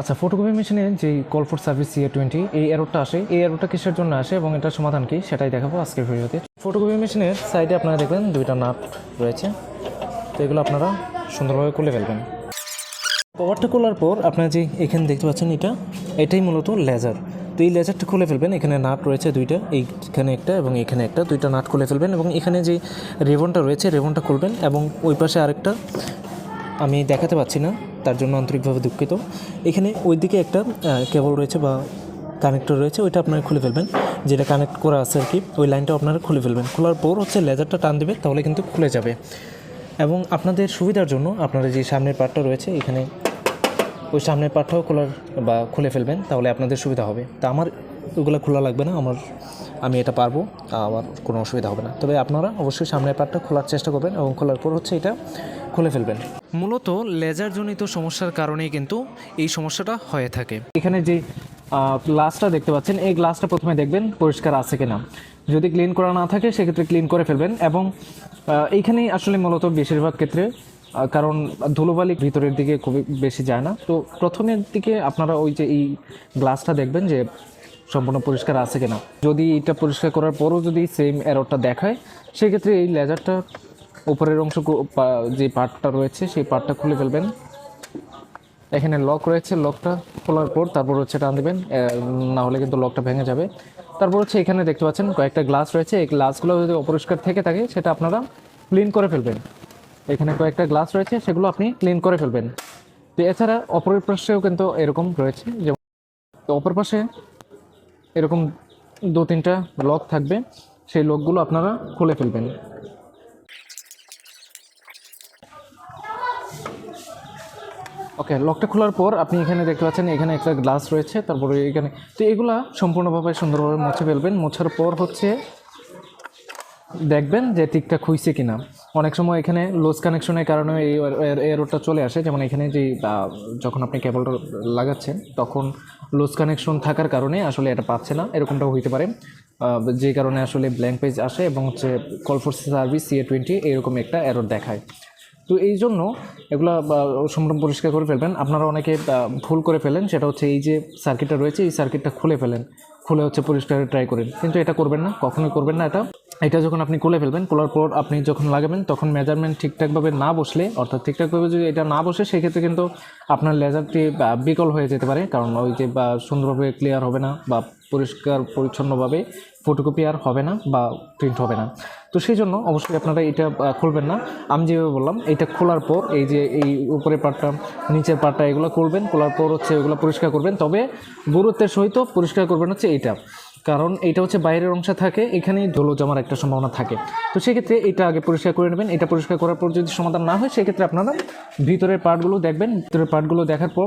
আচ্ছা ফটোকপি মেশিনে যে call for service CA twenty এই এরোটা আসে। এই এরোটা কিসের জন্য আসে এবং এটার সমাধান কি, সেটাই দেখাবো আজকের ভিডিওতে। ফটোকপি মেশিনের সাইডে আপনারা দেখবেন দুইটা নাট রয়েছে। তো এগুলো আপনারা সুন্দরভাবে খুলে ফেলবেন। কভারটা খোলার পর আপনারা যে এখানে দেখতে পাচ্ছেন এটা, এটাই মূলত লেজার তো এই লেজারটা খুলে ফেলবেন, এখানে নাট রয়েছে দুইটা, এইখানে একটা এবং এখানে একটা, দুইটা নাট খুলে ফেলবেন এবং এখানে যে রেবনটা রয়েছে রেবনটা খুলবেন এবং ওই পাশে আরেকটা আমি দেখাতে পাচ্ছি না। তার জন্য আন্তরিকভাবে দুঃখিত। এখানে ওই দিকে একটা কেবল রয়েছে বা কানেক্টর রয়েছে, ওইটা আপনারা খুলে ফেলবেন। যেটা কানেক্ট করা আছে আর কি, ওই লাইনটা আপনারা খুলে ফেলবেন। খোলার পর হচ্ছে লেজারটা টান দেবে, তাহলে কিন্তু খুলে যাবে। এবং আপনাদের সুবিধার জন্য আপনারা যে সামনের পার্টটা রয়েছে, এখানে ওই সামনের পার্টটাও খোলার বা খুলে ফেলবেন, তাহলে আপনাদের সুবিধা হবে। তা আমার ওগুলো খোলা লাগবে না, আমার, আমি এটা পারব আমার কোনো অসুবিধা হবে না। তবে আপনারা অবশ্যই সামনের পার্টটা খোলার চেষ্টা করবেন এবং খোলার পর হচ্ছে এটা খুলে ফেলবেন। মূলত লেজারজনিত সমস্যার কারণেই কিন্তু এই সমস্যাটা হয়ে থাকে। এখানে যে গ্লাসটা দেখতে পাচ্ছেন এই গ্লাসটা প্রথমে দেখবেন পরিষ্কার আছে কিনা। যদি ক্লিন করা না থাকে সেক্ষেত্রে ক্লিন করে ফেলবেন এবং এইখানেই আসলে মূলত বেশিরভাগ ক্ষেত্রে কারণ ধুলোবালি ভিতরের দিকে খুবই বেশি যায় না। তো প্রথমের দিকে আপনারা ওই যে এই গ্লাসটা দেখবেন যে সম্পূর্ণ পরিষ্কার আছে কিনা। যদি এটা পরিষ্কার করার পরও যদি সেম এররটা দেখায় সেক্ষেত্রে এই লেজারটা উপরের অংশ যে পার্টটা রয়েছে, সেই পার্টটা খুলে ফেলবেন। এখানে লক রয়েছে, লকটা খোলার পর তারপর হচ্ছে টান দেবেন। না হলে কিন্তু লকটা ভেঙে যাবে। তারপর হচ্ছে এখানে দেখতে পাচ্ছেন কয়েকটা গ্লাস রয়েছে। এই গ্লাসগুলো যদি অপরিষ্কার থেকে থাকে, সেটা আপনারা ক্লিন করে ফেলবেন। এখানে কয়েকটা গ্লাস রয়েছে, সেগুলো আপনি ক্লিন করে ফেলবেন। তো এছাড়া অপরের পাশেও কিন্তু এরকম রয়েছে। যেমন তো অপর পাশে এরকম দু তিনটা লক থাকবে। সেই লকগুলো আপনারা খুলে ফেলবেন। ওকে লকটা খোলার পর আপনি এখানে দেখতে পাচ্ছেন, এখানে একটা গ্লাস রয়েছে, তারপরে এখানে, তো এগুলা সম্পূর্ণভাবে সুন্দরভাবে মুছে ফেলবেন। মোছার পর হচ্ছে দেখবেন যে ঠিকঠাক হয়েছে কিনা। অনেক সময় এখানে লুজ কানেকশনের কারণে এই এরোটা চলে আসে। যেমন এখানে যে যখন আপনি কেবলটা লাগাচ্ছেন, তখন লোজ কানেকশন থাকার কারণে আসলে এটা পাচ্ছে না। এরকমটাও হইতে পারে। যে কারণে আসলে ব্ল্যাঙ্ক পেজ আসে এবং হচ্ছে কল সার্ভিস সিএ টোয়েন্টি এরকম একটা এরর দেখায়। তো এই জন্য এগুলো সম্পূর্ণ পরিষ্কার করে ফেলবেন। আপনারা অনেকে ভুল করে ফেলেন, সেটা হচ্ছে এই যে সার্কিটটা রয়েছে, এই সার্কিটটা খুলে ফেলেন। খুলে হচ্ছে পরিষ্কার ট্রাই করেন। কিন্তু এটা করবেন না, কখনোই করবেন না এটা। এটা যখন আপনি খুলে ফেলবেন, খোলার পর আপনি যখন লাগাবেন, তখন মেজারমেন্ট ঠিকঠাকভাবে না বসলে, অর্থাৎ ঠিকঠাকভাবে যদি এটা না বসে, সেক্ষেত্রে কিন্তু আপনার লেজারটি বিকল হয়ে যেতে পারে। কারণ ওই যে সুন্দরভাবে ক্লিয়ার হবে না, বা পরিষ্কার, পরিচ্ছন্নভাবে ফটোকপি আর হবে না বা প্রিন্ট হবে না। তো সেই জন্য অবশ্যই আপনারা এটা খুলবেন না। আমি যেভাবে বললাম, এটা খোলার পর এই যে এই উপরের পার্টটা নিচের পার্টটা এগুলো করবেন খোলার পর হচ্ছে এগুলো পরিষ্কার করবেন। তবে গুরুত্বের সহিত পরিষ্কার করবেন হচ্ছে এইটা। কারণ এটা হচ্ছে বাইরের অংশে থাকে, এখানেই ধুলো জমার একটা সম্ভাবনা থাকে। তো সেক্ষেত্রে এটা আগে পরিষ্কার করে নেবেন। এটা পরিষ্কার করার পর যদি সমাধান না হয়, সেক্ষেত্রে আপনারা ভিতরের পার্টগুলো দেখবেন। ভিতরের পার্টগুলো দেখার পর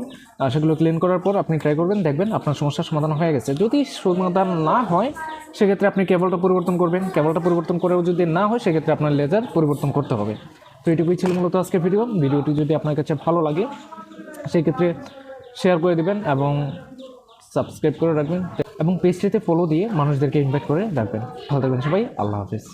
সেগুলো ক্লিন করার পর আপনি ট্রাই করবেন, দেখবেন আপনার সমস্যার সমাধান হয়ে গেছে। যদি সমাধান না হয়, সেক্ষেত্রে আপনি কেবলটা পরিবর্তন করবেন। কেবলটা পরিবর্তন করেও যদি না হয়, সেক্ষেত্রে আপনার লেজার পরিবর্তন করতে হবে। তো এটুকুই ছিল মূলত আজকের ভিডিও ভিডিওটি যদি আপনার কাছে ভালো লাগে, সেক্ষেত্রে শেয়ার করে দিবেন এবং সাবস্ক্রাইব করে রাখবেন এবং পেজটিতে ফলো দিয়ে মানুষদেরকে ইনভাইট করে রাখবেন। ভালো থাকবেন সবাই, আল্লাহ হাফিজ।